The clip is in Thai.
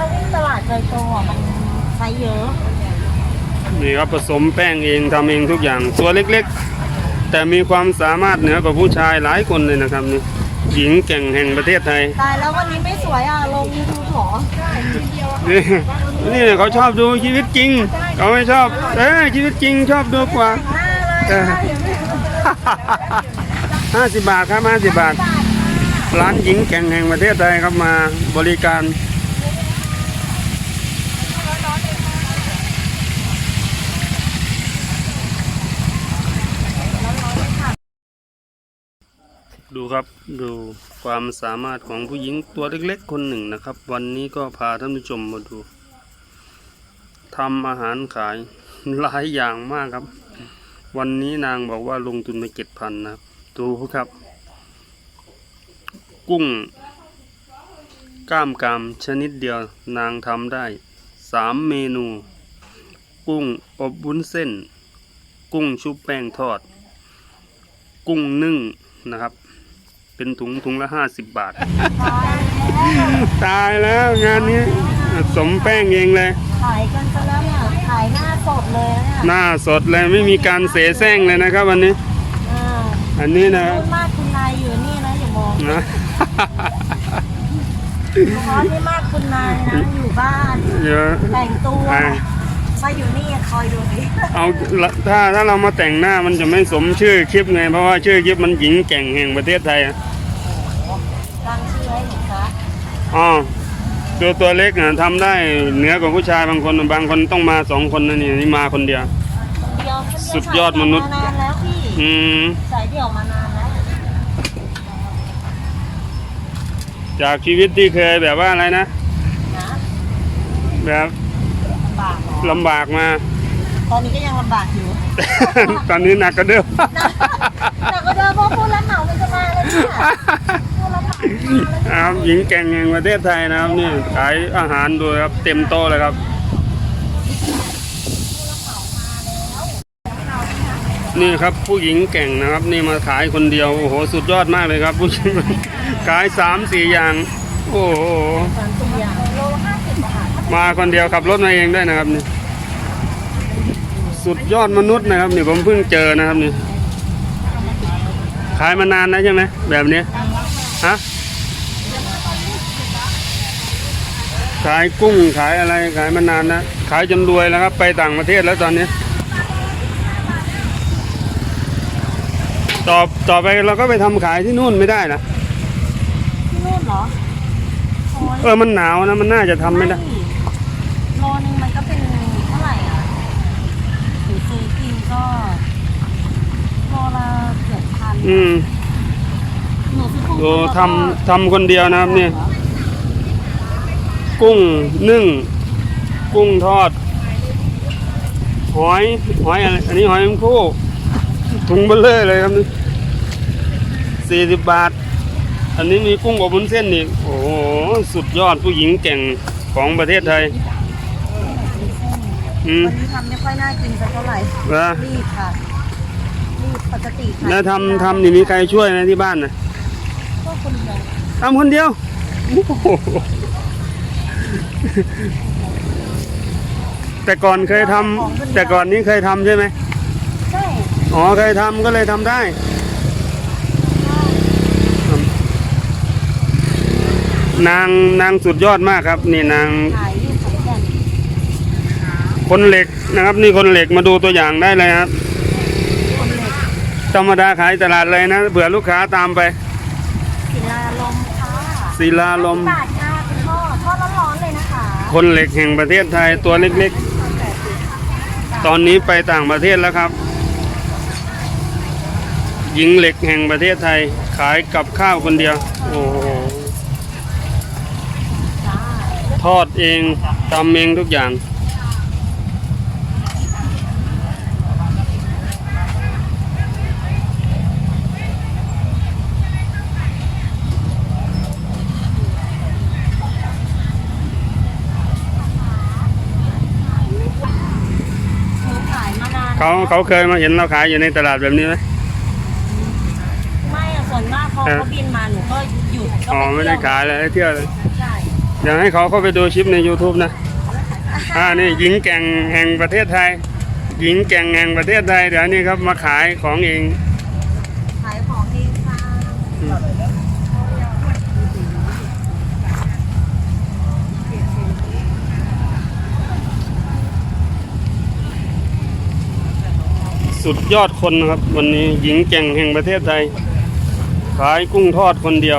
ถ้าวิ่งตลาดโดยตรงอะมันใช้เยอะนี่ครับผสมแป้งเองทำเองทุกอย่างตัวเล็กๆ แต่มีความสามารถเหนือกว่าผู้ชายหลายคนเลยนะครับนี่หญิงเก่งแห่งประเทศไทย ตายแล้ววันนี้ไม่สวยอะ ลงยูทูบหรอนี่นี่เขาชอบดูชีวิตจริง เขาไม่ชอบ เออชีวิตจริงชอบดูกว่าหน้าเลยเออห้าสิบบาทครับห้าสิบบาท ร้านหญิงแก่งแห่งประเทศไทยครับมาบริการ ดูครับดูความสามารถของผู้หญิงตัวเล็กๆ คนหนึ่งนะครับ วันนี้ก็พาท่านผู้ชมมาดูทำอาหารขายหลายอย่างมากครับ วันนี้นางบอกว่าลงทุนไปเจ็ดพันนะครับ ดูครับ กุ้ง ก้ามกามชนิดเดียวนางทำได้สามเมนู กุ้งอบวุ้นเส้น กุ้งชุบแป้งทอด กุ้งนึ่งนะครับ เป็นถุงถุงละห้าสิบบาท ตายแล้วงานนี้ สมแป้งเองเลย ขายกันซะแล้วเนี่ย ขายหน้าสดเลยนะหเนี่ยน้าสดเลยไม่มีการเสแสร้งเลยนะครับวันนี้ อ่าอันนี้นะพูดมากคุณนายอยู่นี่นะอย่ามองนะ เพราะที่มากคุณนายนะอยู่บ้าน เยอะแต่งตัว อ่า มาอยู่นี่คอยดูดิเอาละถ้าถ้าเรามาแต่งหน้ามันจะไม่สมชื่อคลิปไง เพราะว่าชื่อคลิปมันหญิงแกร่งแห่งประเทศไทยอะตั้งชื่อให้หนูคะอ๋อตัวตัวเล็กนะทำได้เหนือกว่าผู้ชายบางคนบางคนต้องมาสองคนนะนี่นี่มาคนเดียวคนเดียวคนเวสุดยอดมนุษย์มานานแล้วพี่อืมสายเดี่ยวมานานแล้วจากชีวิตที่เคยแบบว่าอะไรนะนะแบบลำบากเหรอลำบากมา ตอนนี้ก็ยังลำบากอยู่ ตอนนี้หนักก็เดิม แต่ก็เดินเพราะพูดแล้วเหมามันจะมาเลยเนี่ยพูดแล้วเหมามันจะมาเลยครับหญิงแกร่งแห่งประเทศไทยนะครับนี่ขายอาหารดูครับเต็มโต๊ะเลยครับ นี่ครับผู้หญิงแกร่งนะครับ นี่มาขายคนเดียวโอ้โหสุดยอดมากเลยครับ ผู้หญิงขายสามสี่อย่าง โอ้โห สามสิบอย่างโลห้าสิบบาท มาคนเดียวขับรถมาเองได้นะครับนี่สุดยอดมนุษย์นะครับนี่ผมเพิ่งเจอนะครับนี่ขายมานานนะใช่ไหมแบบนี้ฮะขายกุ้งขายอะไรขายมานานนะขายจนรวยแล้วครับ ไปต่างประเทศแล้วตอนนี้ ต่อต่อไปเราก็ไปทำขายที่นู่นไม่ได้นะที่นู่นเหรอโอ้ยเออมันหนาวนะมันน่าจะทำไม่ได้ โลนึงมันก็เป็นเท่าไหร่อะหนูซื้อกินก็โลละเกือบพันอืมหนูซื้อกุ้งดูตัวทำทำคนเดียวนะครับนี่กุ้งนึ่ง กุ้งทอด หอยหอยอะไรอันนี้หอยแมงคู่ถุงเบลเลอร์เลยครับนี่สี่สิบบาท อันนี้มีกุ้งอบวุ้นเส้นอีกโอ้โห สุดยอดผู้หญิงเก่งของประเทศไทย อืมวันนี้ทำไม่ค่อยน่ากินสักเท่าไหร่นะรีบค่ะรีบปกติค่ะแล้วทำทำนี่มีใครช่วยไหมที่บ้านนะก็คนเดียวทำคนเดียวโอ้โหแต่ก่อนเคยทำแต่ก่อนนี้เคยทำใช่ไหมใช่อ๋อเคยทำก็เลยทำได้ นางนางสุดยอดมากครับ นี่นาง ขายอยู่ขอนแก่น คนเหล็กนะครับ นี่คนเหล็กมาดูตัวอย่างได้เลยครับคนเหล็กธรรมดาขายตลาดเลยนะเผื่อลูกค้าตามไปศิลาลมค่ะศิลาลมบาทค่ะคุณพ่อทอดร้อนๆเลยนะคะ คนเหล็กแห่งประเทศไทยตัวเล็กๆ ตอนนี้ไปต่างประเทศแล้วครับหญิงเหล็กแห่งประเทศไทยขายกับข้าวคนเดียว โอ้โหจ้าทอดเองทำเองทุกอย่าง หนูขายมานาน เขาเขาเคยมาเห็นเราขายอยู่ในตลาดแบบนี้ไหม ไม่อะส่วนมากพอเออเขาบินมาหนูก็หยุดก็อ๋อปไม่เที่ได้ยวขายเลยเที่ยวเลยใช่เดี๋ยวให้เขาเข้าไปดูคลิปใน YouTube นะ อ่านี่หญิงแกร่งแห่งประเทศไทย หญิงแกร่งแห่งประเทศไทยเดี๋ยวนี้ครับมาขายของเอง ขายของเองค่ะ สุดยอดคนนะครับ วันนี้หญิงแกร่งแห่งประเทศไทย ขายกุ้งทอดคนเดียว